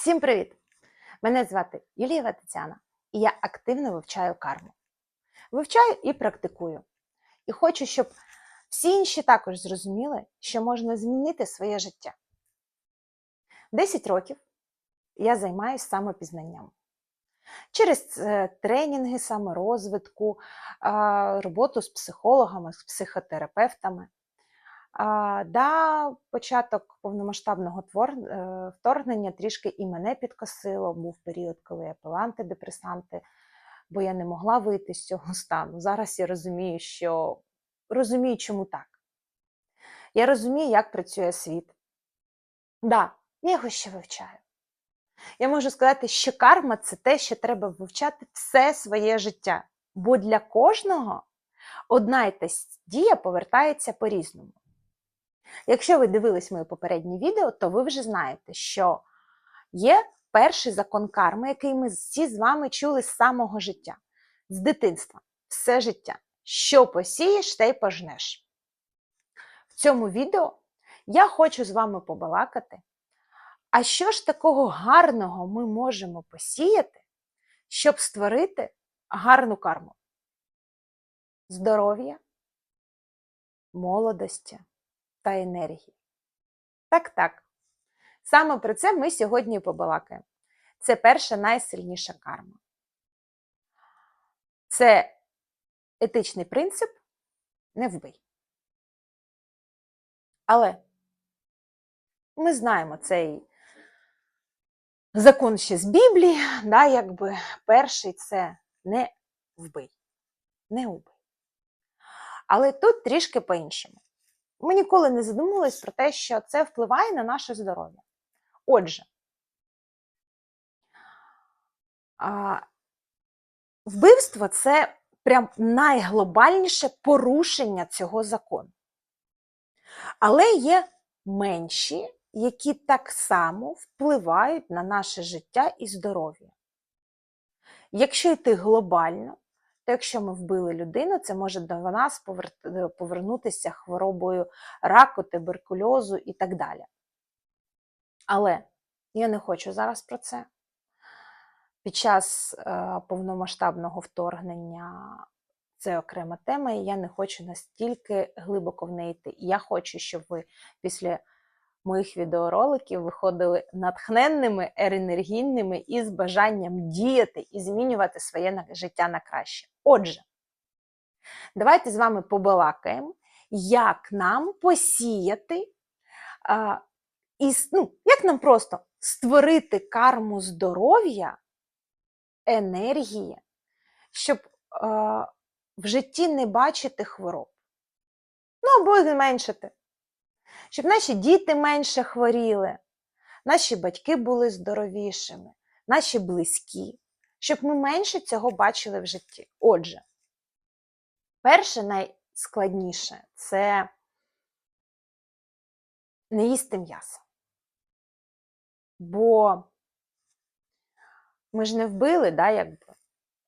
Всім привіт! Мене звати Юлієва Тетяна, і я активно вивчаю карму. Вивчаю і практикую. І хочу, щоб всі інші також зрозуміли, що можна змінити своє життя. 10 років я займаюся самопізнанням. Через е, тренінги саморозвитку, роботу з психологами, з психотерапевтами. Да, початок повномасштабного е, вторгнення трішки і мене підкосило. Був період, коли я пила антидепресанти, бо я не могла вийти з цього стану. Зараз я розумію, що розумію, чому так. Я розумію, як працює світ. Да, я його ще вивчаю. Я можу сказати, що карма це те, що треба вивчати все своє життя. Бо для кожного одна й та дія повертається по-різному. Якщо ви дивились моє попереднє відео, то ви вже знаєте, що є перший закон карми, який ми всі з вами чули з самого життя, з дитинства, все життя. Що посієш, те й пожнеш. В цьому відео я хочу з вами побалакати. А що ж такого гарного ми можемо посіяти, щоб створити гарну карму? Здоров'я, молодості та енергії. Так, так. Саме про це ми сьогодні побалакаємо. Це перша найсильніша карма. Це етичний принцип не вбий. Але ми знаємо цей закон ще з Біблії, да, якби перший це не вбий, не убий. Але тут трішки по-іншому. Ми ніколи не задумувались про те, що це впливає на наше здоров'я. Отже, вбивство це прям найглобальніше порушення цього закону. Але є менші, які так само впливають на наше життя і здоров'я. Якщо йти глобально, то якщо ми вбили людину, це може до нас повернутися хворобою раку, туберкульозу і так далі. Але я не хочу зараз про це. Під час е, повномасштабного вторгнення це окрема тема, і я не хочу настільки глибоко в неї йти. Я хочу, щоб ви після моїх відеороликів виходили натхненними, енергійними і з бажанням діяти і змінювати своє життя на краще. Отже, давайте з вами побалакаємо, як нам посіяти, а, і, ну, як нам просто створити карму здоров'я, енергії, щоб а, в житті не бачити хвороб. Ну, або зменшити щоб наші діти менше хворіли, наші батьки були здоровішими, наші близькі, щоб ми менше цього бачили в житті. Отже, перше найскладніше це не їсти м'ясо. Бо ми ж не вбили, да, якби,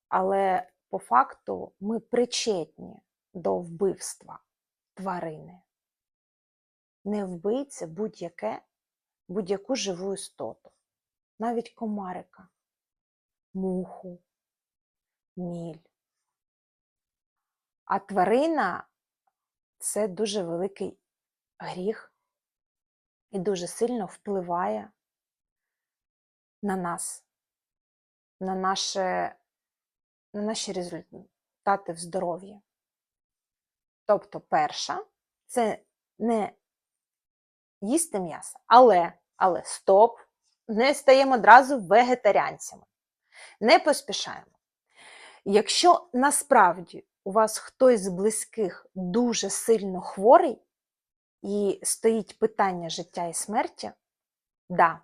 але по факту ми причетні до вбивства тварини не вбий це будь-яке, будь-яку живу істоту, навіть комарика, муху, міль. А тварина це дуже великий гріх і дуже сильно впливає на нас, на, наше, на наші результати в здоров'ї. Тобто, перша це не їсти м'ясо. Але, але стоп, не стаємо одразу вегетаріанцями. Не поспішаємо. Якщо насправді у вас хтось з близьких дуже сильно хворий і стоїть питання життя і смерті, да,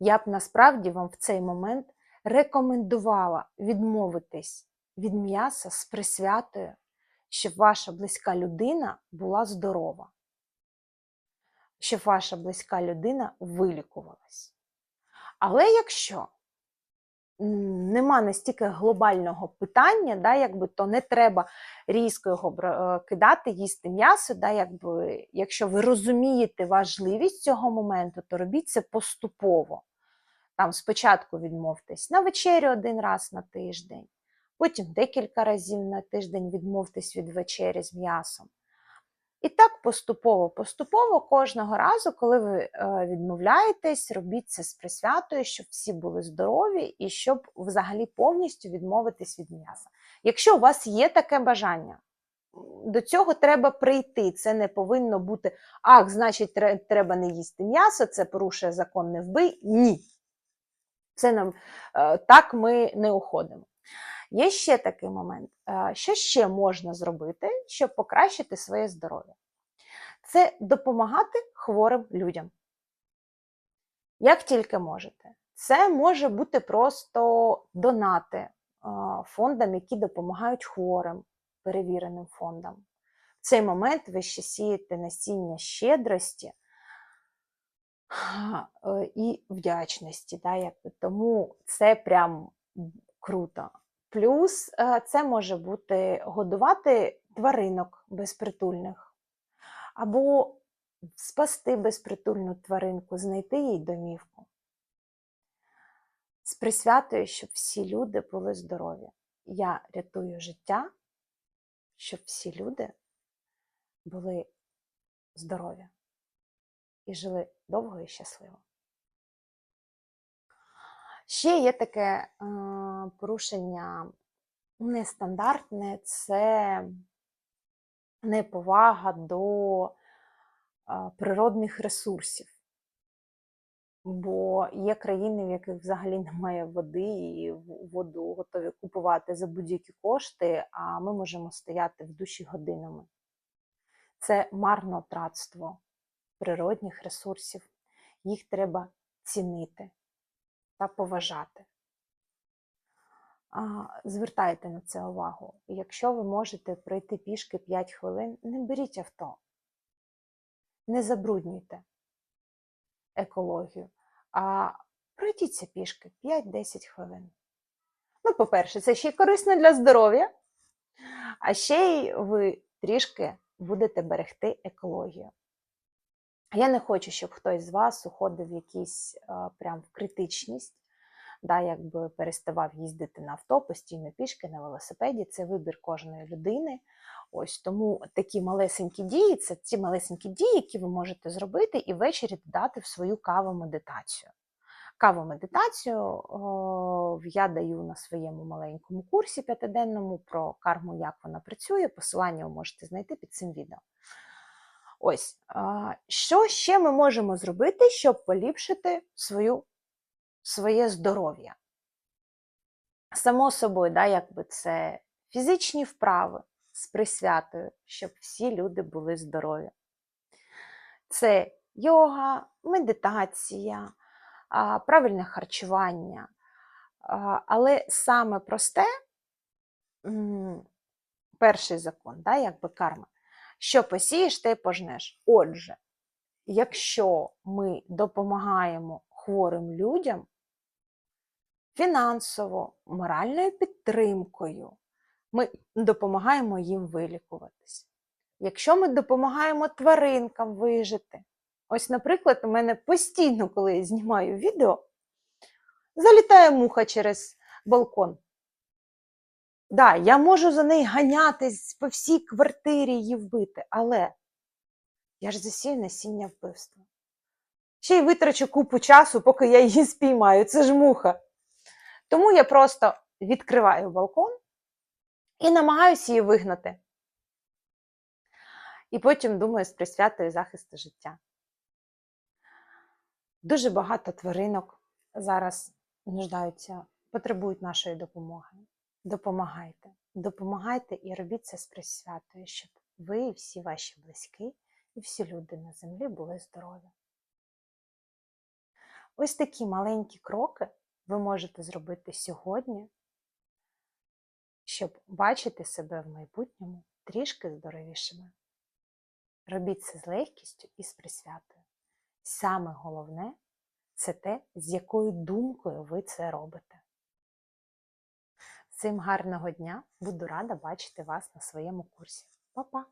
я б насправді вам в цей момент рекомендувала відмовитись від м'яса з присвятою, щоб ваша близька людина була здорова щоб ваша близька людина вилікувалась. Але якщо нема настільки глобального питання, да, якби, то не треба різко його е, кидати, їсти м'ясо. Да, якби, якщо ви розумієте важливість цього моменту, то робіть це поступово. Там спочатку відмовтесь на вечерю один раз на тиждень, потім декілька разів на тиждень відмовтесь від вечері з м'ясом. І так поступово-поступово кожного разу, коли ви е, відмовляєтесь, робіть це з присвятою, щоб всі були здорові і щоб взагалі повністю відмовитись від м'яса. Якщо у вас є таке бажання, до цього треба прийти. Це не повинно бути ах, значить, треба не їсти м'ясо, це порушує закон не вбий. Ні. Це нам е, так ми не уходимо. Є ще такий момент, е, що ще можна зробити, щоб покращити своє здоров'я? Це допомагати хворим людям. Як тільки можете. Це може бути просто донати е, фондам, які допомагають хворим, перевіреним фондам. В цей момент ви ще сієте насіння щедрості е, і вдячності. Да. Тому це прям круто. Плюс е, це може бути годувати тваринок безпритульних, або спасти безпритульну тваринку, знайти їй домівку. З присвятою, щоб всі люди були здорові. Я рятую життя, щоб всі люди були здорові і жили довго і щасливо. Ще є таке е, порушення нестандартне це неповага до природних ресурсів. Бо є країни, в яких взагалі немає води, і воду готові купувати за будь-які кошти, а ми можемо стояти в душі годинами. Це марнотратство природних ресурсів. Їх треба цінити та поважати. Звертайте на це увагу. Якщо ви можете пройти пішки 5 хвилин, не беріть авто, не забруднюйте екологію, а пройдіться пішки 5-10 хвилин. Ну, по-перше, це ще й корисно для здоров'я, а ще й ви трішки будете берегти екологію. Я не хочу, щоб хтось з вас уходив в якийсь прям в критичність, да, якби переставав їздити на авто, постійно пішки на велосипеді. Це вибір кожної людини. Ось Тому такі малесенькі дії це ті малесенькі дії, які ви можете зробити і ввечері додати в свою каву-медитацію. Каву-медитацію я даю на своєму маленькому курсі п'ятиденному про карму, як вона працює. Посилання ви можете знайти під цим відео. Ось, що ще ми можемо зробити, щоб поліпшити свою, своє здоров'я? Само собою, да, якби це фізичні вправи з присвятою, щоб всі люди були здорові. Це йога, медитація, правильне харчування. Але саме просте перший закон, да, якби карма. Що посієш, те пожнеш. Отже, якщо ми допомагаємо хворим людям фінансово, моральною підтримкою, ми допомагаємо їм вилікуватись. Якщо ми допомагаємо тваринкам вижити, ось, наприклад, у мене постійно, коли я знімаю відео, залітає муха через балкон. Да, я можу за неї ганятись по всій квартирі її вбити, але я ж засію насіння вбивства. Ще й витрачу купу часу, поки я її спіймаю. Це ж муха. Тому я просто відкриваю балкон і намагаюся її вигнати. І потім думаю з присвятою захисту життя. Дуже багато тваринок зараз нуждаються, потребують нашої допомоги допомагайте. Допомагайте і робіть це з присвятою, щоб ви і всі ваші близькі і всі люди на землі були здорові. Ось такі маленькі кроки ви можете зробити сьогодні, щоб бачити себе в майбутньому трішки здоровішими. Робіть це з легкістю і з присвятою. Саме головне це те, з якою думкою ви це робите. Всім гарного дня! Буду рада бачити вас на своєму курсі. Па-па!